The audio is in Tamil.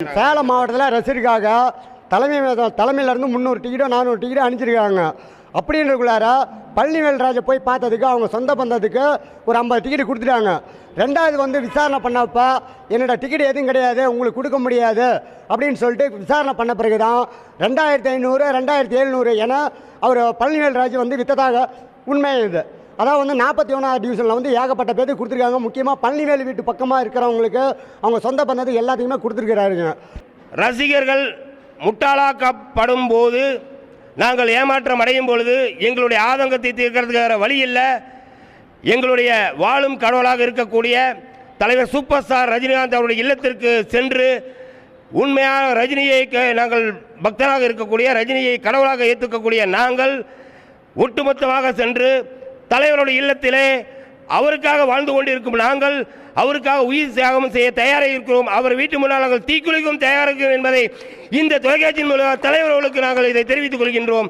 சேலம் மாவட்டத்தில் ரசிகருக்காக தலைமை தலைமையிலேருந்து முந்நூறு டிக்கெட்டோ நானூறு டிக்கெட்டோ அனுப்பிச்சிருக்காங்க. அப்படின்றக்குள்ளார பழனிவேல்ராஜை போய் பார்த்ததுக்கு அவங்க சொந்த பந்தத்துக்கு ஒரு ஐம்பது டிக்கெட் கொடுத்துட்டாங்க. ரெண்டாவது வந்து விசாரணை பண்ணப்ப என்னோட டிக்கெட் எதுவும் கிடையாது உங்களுக்கு கொடுக்க முடியாது அப்படின்னு சொல்லிட்டு விசாரணை பண்ண பிறகு தான் ரெண்டாயிரத்தி ஐநூறு ரெண்டாயிரத்தி எழுநூறு என அவர் பழனிவேல்ராஜ் வந்து வித்ததாக உண்மை அதாவது அதான் வந்து நாற்பத்தி ஒன்றாவது டிவிஷனில் வந்து ஏகப்பட்ட பேருக்கு கொடுத்துருக்காங்க. முக்கியமாக பழனிவேல் வீட்டு பக்கமாக இருக்கிறவங்களுக்கு அவங்க சொந்த பந்தத்துக்கு எல்லாத்தையுமே கொடுத்துருக்கிறாருங்க. ரசிகர்கள் முட்டாளாக்கப்படும் போது நாங்கள் ஏமாற்றம் அடையும் பொழுது எங்களுடைய ஆதங்கத்தை தீர்க்கிறதுக்கு வழி இல்லை. எங்களுடைய வாழும் கடவுளாக இருக்கக்கூடிய தலைவர் சூப்பர் ஸ்டார் ரஜினிகாந்த் அவருடைய இல்லத்திற்கு சென்று உண்மையான ரஜினியை நாங்கள் பக்தராக இருக்கக்கூடிய ரஜினியை கடவுளாக ஏற்றுக்கக்கூடிய நாங்கள் ஒட்டுமொத்தமாக சென்று தலைவருடைய இல்லத்திலே அவருக்காக வாழ்ந்து கொண்டிருக்கும் நாங்கள் அவருக்காக உயிர் தியாகம் செய்ய தயாராக இருக்கிறோம். அவர் வீட்டு முன்னால் நாங்கள் தீக்குளிக்கும் தயாராக இருக்கிறோம் என்பதை இந்த தொலைக்காட்சியின் மூலம் தலைவர்களுக்கு நாங்கள் இதை தெரிவித்துக் கொள்கின்றோம்.